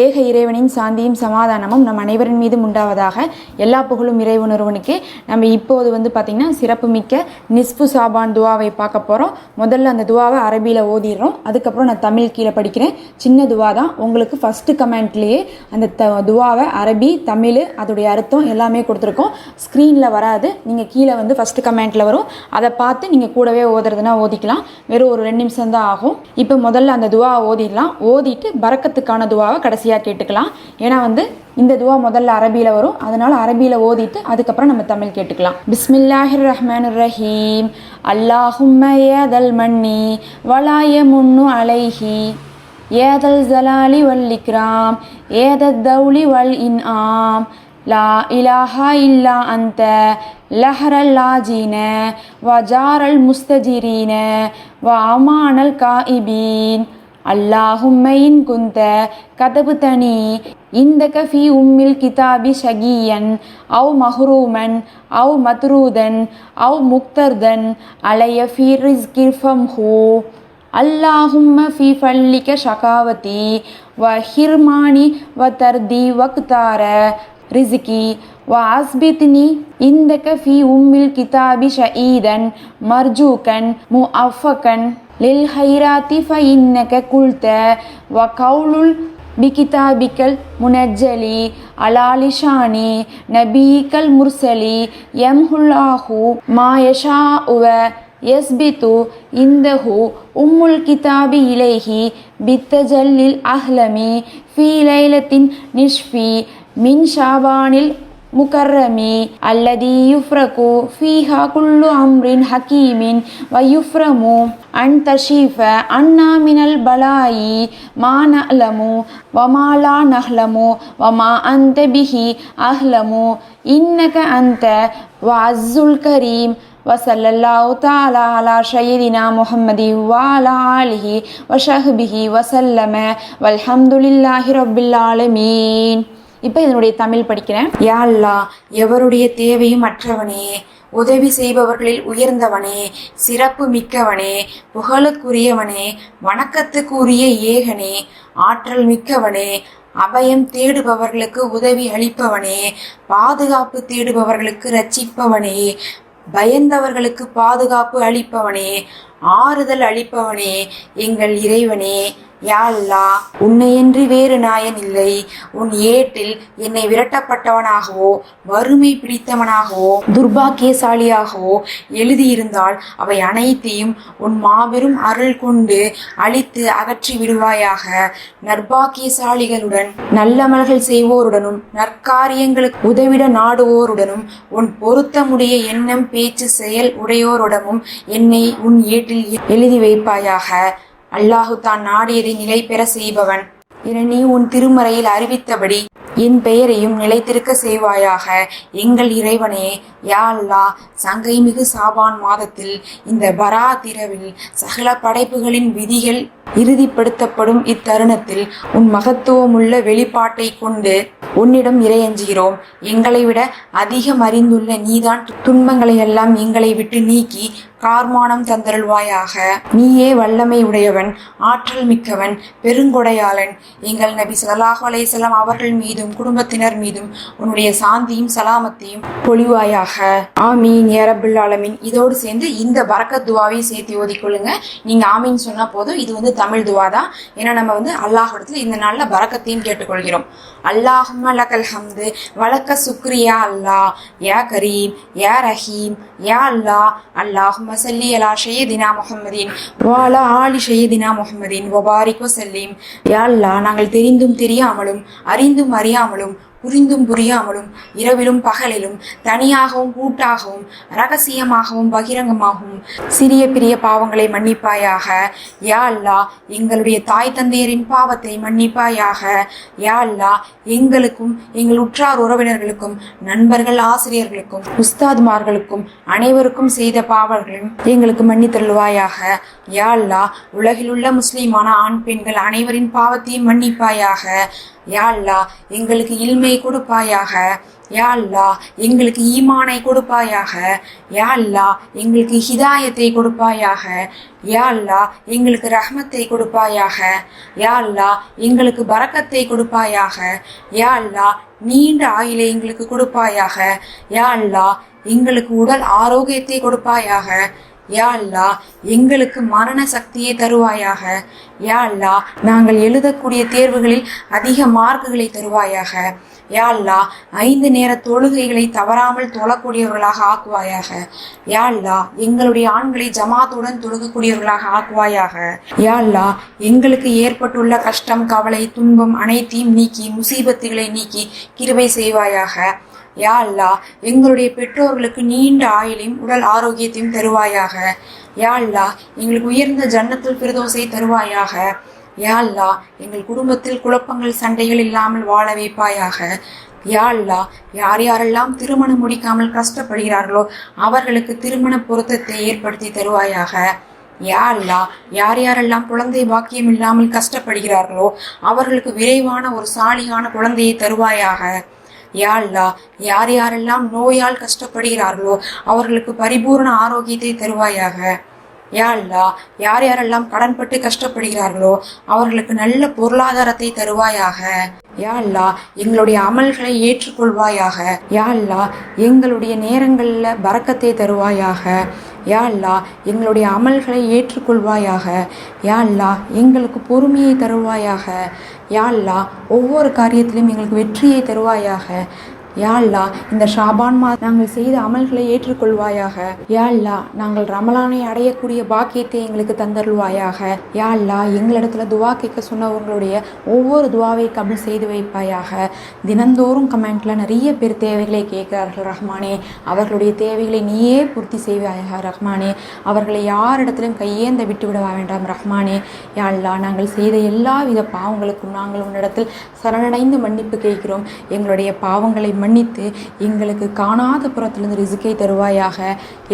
ஏக இறைவனின் சாந்தியும் சமாதானமும் நம் அனைவரின் மீதும் உண்டாவதாக எல்லா புகழும் இறைவனொருவனுக்கு நம்ம இப்போது வந்து பார்த்திங்கன்னா சிறப்புமிக்க நிஸ்பு சாபான் துவாவை பார்க்க போகிறோம் முதல்ல அந்த துவாவை அரபியில் ஓதிடுறோம். அதுக்கப்புறம் நான் தமிழ் கீழே படிக்கிறேன். சின்ன துவா தான். உங்களுக்கு ஃபஸ்ட்டு கமெண்ட்லேயே அந்த த துவாவை அரபி தமிழ் அதோடைய அர்த்தம் எல்லாமே கொடுத்துருக்கோம். ஸ்க்ரீனில் வராது. நீங்கள் கீழே வந்து ஃபஸ்ட்டு கமெண்ட்டில் வரும். அதை பார்த்து நீங்கள் கூடவே ஓதுறதுனா ஓதிக்கலாம். வெறும் ஒரு ரெண்டு நிமிஷம் தான் ஆகும். இப்போ முதல்ல அந்த துவா ஓதிடலாம். ஓதிட்டு பறக்கத்துக்கான துவாவை கடைசியாக கேட்டுக்கலாம். ஏன்னா வந்து இந்த துவா முதல்ல அரபியில் வரும். அதனால் அரபியில் ஓதிட்டு அதுக்கப்புறம் நம்ம தமிழ் கேட்டுக்கலாம். பிஸ்மில்லாஹிர் ரஹ்மான் ரஹீம் அல்லாஹும்ம ஏதல் மன்னி வலாய முன்னு அலைஹி. ஏதல் ஜலாலி வல் இக்ராம். ஏதத் தௌலி வல் இன் ஆம் லா இலாஹா இல்லா அந்த லஹரல் லாஜீன. வஜாரல் முஸ்தஜிரீன. வ அமானல் அல்லாஹும்மையின் குந்த கதபு தனி. இந்த கஃபி உம்மில் கிதாபி ஷகியன் அவ் மஹ்ரூமன் அவ் மத்ரூதன் அவ் முக்தர்தன் அலைய ஃபி ரிஸ்கிர்ஃபம் ஹூ அல்லாஹும்ம ஃபி ஃபல்லிக ஷகாவதி வ ஹிர்மானி வ தர்தி வக்தார ரிசிகி வ அஸ்பித்னி இந்த ஃபி உம்மில் கிதாபி ஷஈதன் மர்ஜூக்கன் மு அஃபகன் லில் ஹைராத்தி ஃபஇன்னக குல்த வ கவுலுல் பிகிதாபிக்கல் முனஜலி அலாலிஷானி நபீக்கல் முர்சலி எம்ஹுல்லாஹு மாயஷா உவ எஸ்பித்து இந்தஹு உம்முல் கிதாபி இலேஹி பித்தஜல்லில் அஹ்லமி ஃபீ லைலத்தின் நிஷ்ஃபி மின் ஷாபானில் الذي يفرق فيها كل أمر حكيم ويفرم أن تشيف عنا من البلاء ما نعلم وما لا نعلم وما أنت به أهلم إنك أنت وعز الكريم وصلى الله تعالى على سيدنا محمد وعلى آله وصحبه وسلم والحمد لله رب العالمين இப்போ இதனுடைய தமிழ் படிக்கிறேன். யா அல்லாஹ் எவருடைய தேவையும் அற்றவனே உதவி செய்பவர்களில் உயர்ந்தவனே சிறப்பு மிக்கவனே புகழுக்குரியவனே வணக்கத்துக்குரிய ஏகனே ஆற்றல் மிக்கவனே அபயம் தேடுபவர்களுக்கு உதவி அளிப்பவனே பாதுகாப்பு தேடுபவர்களுக்கு ரட்சிப்பவனே பயந்தவர்களுக்கு பாதுகாப்பு அளிப்பவனே ஆறுதல் அளிப்பவனே எங்கள் இறைவனே யா அல்லாஹ் உன்னையன்றி வேறு நாயன் இல்லை உன் ஏட்டில் என்னை விரட்டப்பட்டவனாகவோ வறுமை பிடித்தவனாகவோ துர்பாக்கியசாலியாகவோ எழுதியிருந்தால் அவை அனைத்தையும் உன் மாபெரும் அருள் கொண்டு அழித்து அகற்றி விடுவாயாக. நற்பாக்கியசாலிகளுடன் நல்லமல்கள் செய்வோருடனும் நற்காரியங்களுக்கு உதவிட நாடுவோருடனும் உன் பொருத்தமுடைய எண்ணம் பேச்சு செயல் உடையோருடமும் என்னை உன் ஏட்டில் எழுதி வைப்பாயாக. அல்லாஹு தான் நாடியதை நிலை பெற செய்பவன். என நீ உன் திருமறையில் அறிவித்தபடி என் பெயரையும் நிலைத்திருக்க செய்வாயாக. எங்கள் இறைவனே யா அல்லா சங்கை மிகு சாபான் மாதத்தில் இந்த பரா திரவில் சகல படைப்புகளின் விதிகள் இறுதிப்படுத்தப்படும் இத்தருணத்தில் உன் மகத்துவமுள்ள வெளிப்பாட்டை கொண்டு உன்னிடம் இறையஞ்சுகிறோம். எங்களை விட அதிகம் அறிந்துள்ள நீதான் துன்பங்களை எல்லாம் எங்களை விட்டு நீக்கி கார்மானம் தந்தருள்வாயாக. நீயே வல்லமை உடையவன் ஆற்றல் மிக்கவன் பெருங்கொடையாளன். எங்கள் நபி சலாஹ் அலைஹி அவர்கள் மீதும் குடும்பத்தினர் மீதும் உன்னுடைய சாந்தியும் சலாமத்தையும் பொழிவாயாக. ஆமீன். ஏரபுல் ஆலமீன். இதோடு சேர்ந்து இந்த பரக்கத் துவாவையும் சேர்த்து ஓதிக்கொள்ளுங்க நீங்க ஆமீன் சொன்னா போதும். இது வந்து தமிழ் துவா தான். ஏன்னா நம்ம வந்து அல்லாஹ் இடத்துல இந்த நாள்ல பரக்கத்தையும் கேட்டுக்கொள்கிறோம். அல்லாஹும் அலகல் ஹம்து. வழக்க சுக்ரியா அல்லாஹ். யா கரீம். யா ரஹீம். யா அல்லாஹ். அல்லாஹும்ம சல்லி அலா ஷையதினா முஹம்மதின் வாலா ஆலி ஷையதினா முஹம்மதின் வபாரிக் வசல்லீம் யா அல்லாஹ் நாங்கள் தெரிந்தும் தெரியாமலும் அறிந்தும் அறியாமலும் புரிந்தும் புரியாமலும் இரவிலும் பகலிலும் தனியாகவும் கூட்டாகவும் ரகசியமாகவும் பகிரங்கமாகவும் சிறிய பெரிய பாவங்களை மன்னிப்பாயாக. யா அல்லா எங்களுடைய தாய் தந்தையரின் பாவத்தை மன்னிப்பாயாக. யா அல்லா எங்களுக்கும் எங்கள் உற்றார் உறவினர்களுக்கும் நண்பர்கள் ஆசிரியர்களுக்கும் உஸ்தாத்மார்களுக்கும் அனைவருக்கும் செய்த பாவங்களையும் எங்களுக்கு மன்னித்தருள்வாயாக. யா அல்லாஹ் உலகிலுள்ள முஸ்லீமான ஆண் பெண்கள் அனைவரின் பாவத்தையும் மன்னிப்பாயாக. யாழ்லா எங்களுக்கு இல்மை கொடுப்பாயாக. யாழ்லா எங்களுக்கு ஈமானை கொடுப்பாயாக. யா எங்களுக்கு ஹிதாயத்தை கொடுப்பாயாக. யா எங்களுக்கு ரஹ்மத்தை கொடுப்பாயாக. யா எங்களுக்கு பறக்கத்தை கொடுப்பாயாக. யா நீண்ட ஆயிலை எங்களுக்கு கொடுப்பாயாக. யா எங்களுக்கு உடல் ஆரோக்கியத்தை கொடுப்பாயாக. யா அல்லா எங்களுக்கு மரண சக்தியை தருவாயாக. யா அல்லா நாங்கள் எழுதக்கூடிய தேர்வுகளில் அதிக மார்க்குகளை தருவாயாக. யா அல்லா ஐந்து நேர தொழுகைகளை தவறாமல் தொழக்கூடியவர்களாக ஆக்குவாயாக. யா அல்லா எங்களுடைய ஆண்களை ஜமாத்துடன் தொழுகக்கூடியவர்களாக ஆக்குவாயாக. யா அல்லா எங்களுக்கு ஏற்பட்டுள்ள கஷ்டம் கவலை துன்பம் அனைத்தையும் நீக்கி முசீபத்துகளை நீக்கி கிருபை செய்வாயாக. யா அல்லா எங்களுடைய பெற்றோர்களுக்கு நீண்ட ஆயுளையும் உடல் ஆரோக்கியத்தையும் தருவாயாக. யா அல்லா எங்களுக்கு உயர்ந்த ஜன்னத்தில் பிரதோசை தருவாயாக. யா அல்லா எங்கள் குடும்பத்தில் குழப்பங்கள் சண்டைகள் இல்லாமல் வாழ வைப்பாயாக. யா அல்லா யார் யாரெல்லாம் திருமணம் முடிக்காமல் கஷ்டப்படுகிறார்களோ அவர்களுக்கு திருமண பொருத்தத்தை ஏற்படுத்தி தருவாயாக. யா அல்லா யார் யாரெல்லாம் குழந்தை பாக்கியம் இல்லாமல் கஷ்டப்படுகிறார்களோ அவர்களுக்கு விரைவான ஒரு சாலியான குழந்தையை தருவாயாக. யாழ்லா? யார் யாரெல்லாம் நோயால் கஷ்டப்படுகிறார்களோ அவர்களுக்கு பரிபூர்ண ஆரோக்கியத்தை தருவாயாக. யா அல்லாஹ் யார் யாரெல்லாம் கடன்பட்டு கஷ்டப்படுகிறார்களோ அவர்களுக்கு நல்ல பொருளாதாரத்தை தருவாயாக. யா அல்லாஹ் எங்களுடைய அமல்களை ஏற்றுக்கொள்வாயாக. யா அல்லாஹ் எங்களுடைய நேரங்களில் பறக்கத்தை தருவாயாக. யா அல்லாஹ் எங்களுடைய அமல்களை ஏற்றுக்கொள்வாயாக. யா அல்லாஹ் எங்களுக்கு பொறுமையை தருவாயாக. யா அல்லாஹ் ஒவ்வொரு காரியத்திலும் எங்களுக்கு வெற்றியை தருவாயாக. யாழ்லா இந்த ஷாபான் மா நாங்கள் செய்த அமல்களை ஏற்றுக்கொள்வாயாக. யாழ்லா நாங்கள் ரமலானை அடையக்கூடிய பாக்கியத்தை எங்களுக்கு தந்தருள்வாயாக. யாழ்லா எங்களிடத்துல துவா கேட்க சொன்னவங்களுடைய ஒவ்வொரு துவாவை கபில் செய்து வைப்பாயாக. தினந்தோறும் கமெண்ட்ல நிறைய பேர் தேவைகளை கேட்கிறார்கள் ரஹ்மானே. அவர்களுடைய தேவைகளை நீயே பூர்த்தி செய்வாயாக ரஹ்மானே. அவர்களை யாரிடத்திலும் கையேந்த விட்டு விட வேண்டாம் ரஹ்மானே. யாழ்லா நாங்கள் செய்த எல்லா வித பாவங்களுக்கும் நாங்கள் உன்னிடத்தில் சரணடைந்து மன்னிப்பு கேட்கிறோம். எங்களுடைய பாவங்களை மன்னித்து எங்களுக்கு காணாத புறத்திலிருந்து ரிசுக்கை தருவாயாக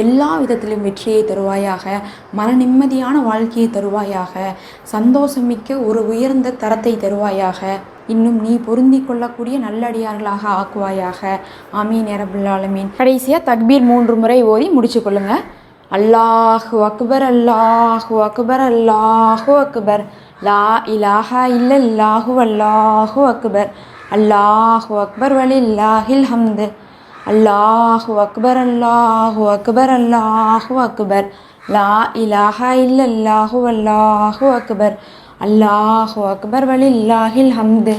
எல்லா விதத்திலும் வெற்றியை தருவாயாக மன நிம்மதியான வாழ்க்கையை தருவாயாக சந்தோஷமிக்க ஒரு உயர்ந்த தரத்தை தருவாயாக இன்னும் நீ பொருந்தி கொள்ளக்கூடிய நல்லடியார்களாக ஆக்குவாயாக. ஆமீன் அரபுல்லாலமீன் கடைசியாக தக்பீர் மூன்று முறை ஓதி முடிச்சு கொள்ளுங்க. அல்லாஹு அக்பர் அல்லாஹு அக்பர் அல்லாஹு அக்பர். லா இலாஹா இல்லல்லாஹு அல்லாஹு அக்பர். அல்லாஹு அக்பர் வலில்லாஹில் ஹம்து. அல்லாஹு அக்பர் அல்லாஹு அக்பர் அல்லாஹு அக்பர். லா இலாஹா இல்லல்லாஹு அல்லாஹு அக்பர். அல்லாஹு அக்பர் வலில்லாஹில் ஹம்து.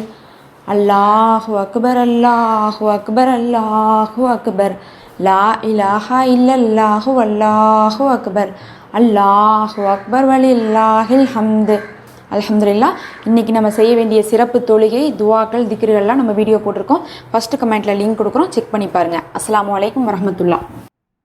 அல்லாஹு அக்பர் அல்லாஹு அக்பர் அல்லாஹு அக்பர். லா இலாஹா இல்லல்லாஹு அல்லாஹு அக்பர். அல்லாஹு அக்பர் வலில்லாஹில் ஹம்து. அலமதுல்லா இன்றைக்கி நம்ம செய்ய வேண்டிய சிறப்பு தொழுகை துவாக்கள் திக்ருகள்லாம் நம்ம வீடியோ போட்டிருக்கோம். ஃபஸ்ட்டு கமெண்ட்டில் லிங்க் கொடுக்குறோம். செக் பண்ணி பாருங்க. அஸ்லாம் அலைக்கும் வரமத்துல்லா